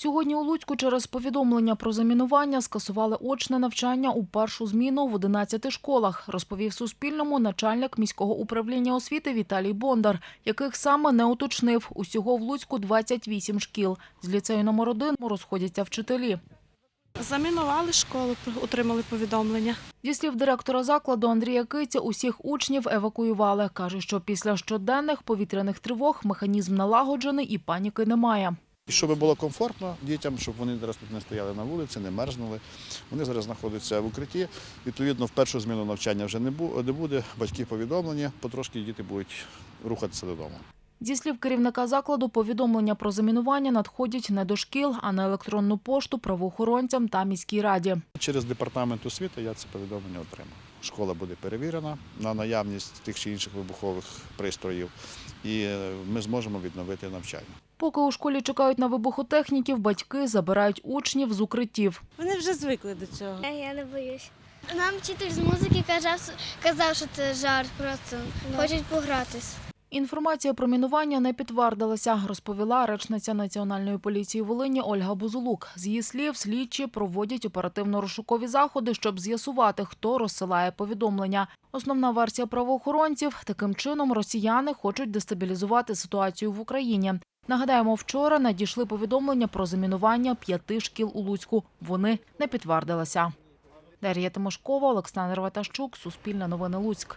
Сьогодні у Луцьку через повідомлення про замінування скасували очне навчання у першу зміну в 11 школах, розповів Суспільному начальник міського управління освіти Віталій Бондар, яких саме не уточнив. Усього в Луцьку 28 шкіл. З ліцею номер 1 розходяться вчителі. Замінували школу, отримали повідомлення. Зі слів директора закладу Андрія Киця, усіх учнів евакуювали. Каже, що після щоденних повітряних тривог механізм налагоджений і паніки немає. І щоб було комфортно дітям, щоб вони зараз тут не стояли на вулиці, не мерзнули. Вони зараз знаходяться в укритті. Відповідно, в першу зміну навчання вже не буде. Батьки повідомлені, потрошки діти будуть рухатися додому. Зі слів керівника закладу, повідомлення про замінування надходять не до шкіл, а на електронну пошту правоохоронцям та міській раді. Через департамент освіти я це повідомлення отримав. Школа буде перевірена на наявність тих чи інших вибухових пристроїв, і е, ми зможемо відновити навчання. Поки у школі чекають на вибухотехніків, батьки забирають учнів з укриттів. Вони вже звикли до цього. Е, Я не боюсь. Нам вчитель з музики казав, казав, що це жарт, просто хочуть погратись. Інформація про мінування не підтвердилася, розповіла речниця Національної поліції Волині Ольга Бузулук. З її слів, слідчі проводять оперативно-розшукові заходи, щоб з'ясувати, хто розсилає повідомлення. Основна версія правоохоронців – таким чином росіяни хочуть дестабілізувати ситуацію в Україні. Нагадаємо, вчора надійшли повідомлення про замінування п'яти шкіл у Луцьку. Вони не підтвердилися. Дар'я Тимошкова, Олександр Ватащук, Суспільне новини Луцьк.